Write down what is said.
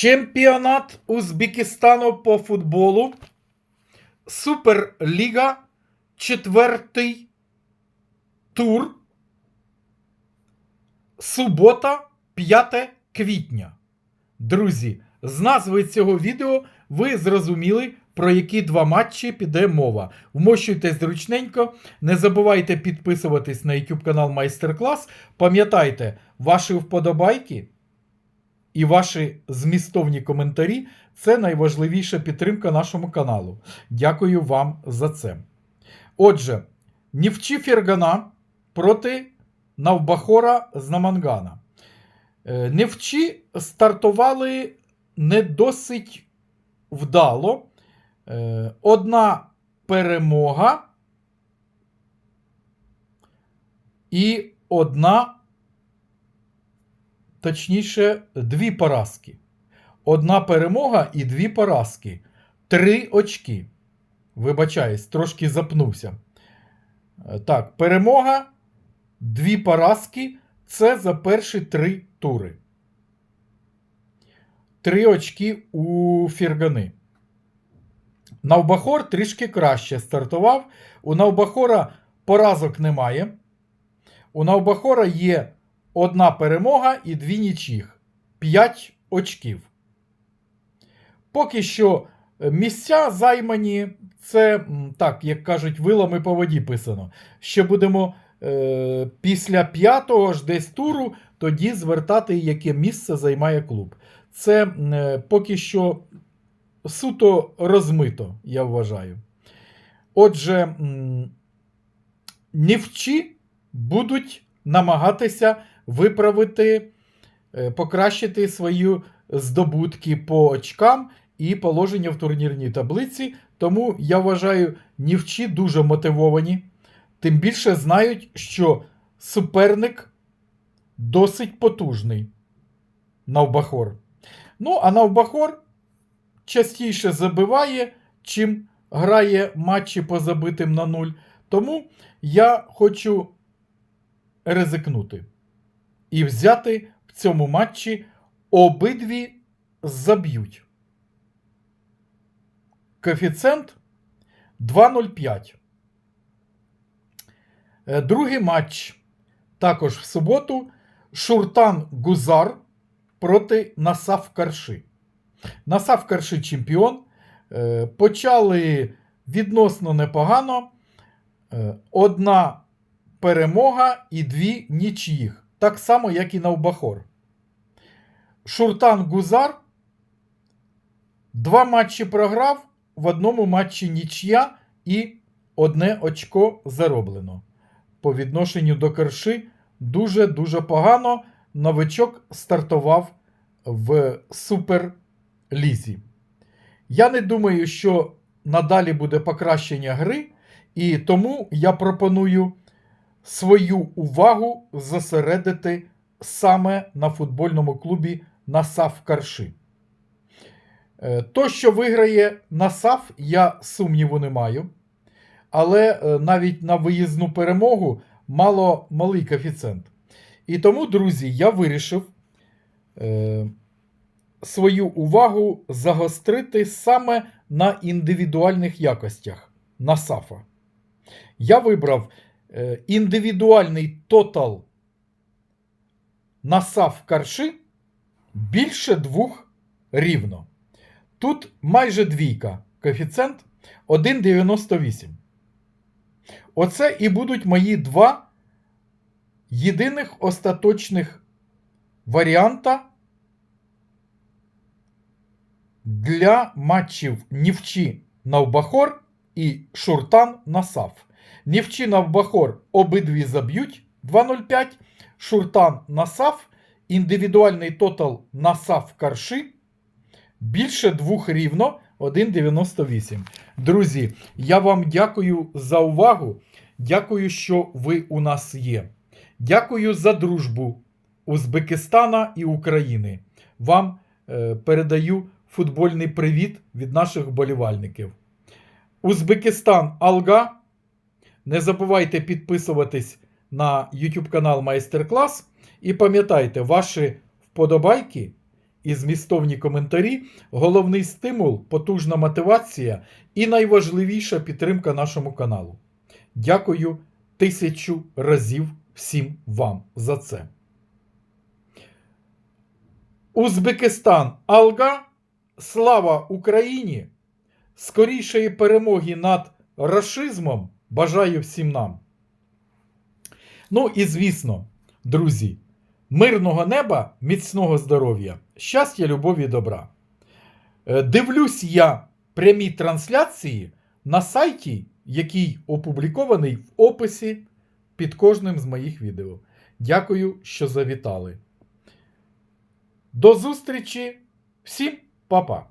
Чемпіонат Узбекистану по футболу. Суперліга. Четвертий тур. Субота, 5 квітня. Друзі, з назви цього відео ви зрозуміли, про які два матчі піде мова. Вмощуйтесь зручненько, не забувайте підписуватись на YouTube канал Майстер-клас. Пам'ятайте, ваші вподобайки і ваші змістовні коментарі це найважливіша підтримка нашому каналу. Дякую вам за це. Отже, Нівчі Фергана проти Навбахора з Намангана. Е, Невчі стартували не досить вдало. Е, Одна перемога і одна, точніше, дві поразки. Одна перемога і дві поразки. Три очки. Вибачаюсь, трошки запнувся. Е, Так, перемога, дві поразки. Це за перші три тури. Три очки у Фіргани. Навбахор трішки краще стартував. У Навбахора поразок немає. У Навбахора є одна перемога і дві нічіх. П'ять очків. Поки що е, місця займані, це, так, як кажуть, вилами по воді писано. Ще будемо е, після п'ятого ж десь туру тоді звертати, яке місце займає клуб. Це е, поки що суто розмито, я вважаю. Отже, нівчі будуть намагатися виправити, е, покращити свої здобутки по очкам і положення в турнірній таблиці. Тому я вважаю, нівчі дуже мотивовані. Тим більше знають, що суперник досить потужний. Навбахор. Ну, а Навбахор частіше забиває, чим грає матчі по забитим на нуль. Тому я хочу ризикнути і взяти в цьому матчі обидві заб'ють. Коефіцієнт 2,05. Е, Другий матч також в суботу. Шуртан Гузар проти Насав Карши. Насав Карши чемпіон. Е, Почали відносно непогано. Е, Одна перемога і дві нічиїх. Так само, як і Навбахор. Шуртан Гузар два матчі програв, в одному матчі нічия і одне очко зароблено. По відношенню до Керши дуже-дуже погано. Новичок стартував в Суперлізі. Я не думаю, що надалі буде покращення гри, і тому я пропоную свою увагу зосередити саме на футбольному клубі Насав Карши. Е, То, що виграє Насав, я сумніву не маю. Але е, навіть на виїзну перемогу мало малий коефіцієнт. І тому, друзі, я вирішив е, свою увагу загострити саме на індивідуальних якостях Насафа. Я вибрав індивідуальний тотал Насаф Карши більше двох рівно. Тут майже двійка. Коефіцієнт 1,98. Оце і будуть мої два єдиних остаточних варіанта для матчів Нівчі Навбахор і Шуртан Насав. Нівчі Навбахор обидві заб'ють 2,05. Шуртан Насав. Індивідуальний тотал Насав Карши більше двох рівно 1,98. Друзі, я вам дякую за увагу. Дякую, що ви у нас є. Дякую за дружбу Узбекистана і України. Вам е, передаю футбольний привіт від наших вболівальників. Узбекистан Алга. Не забувайте підписуватись на YouTube канал Майстер-клас. І пам'ятайте, ваші вподобайки і змістовні коментарі головний стимул, потужна мотивація і найважливіша підтримка нашому каналу. Дякую тисячу разів всім вам за це. Узбекистан Алга. Слава Україні! Скорішої перемоги над рашизмом бажаю всім нам. Ну і звісно, друзі, мирного неба, міцного здоров'я, щастя, любові добра. Е, Дивлюсь я прямі трансляції на сайті, який опублікований в описі під кожним з моїх відео. Дякую, що завітали. До зустрічі! Всім па-па!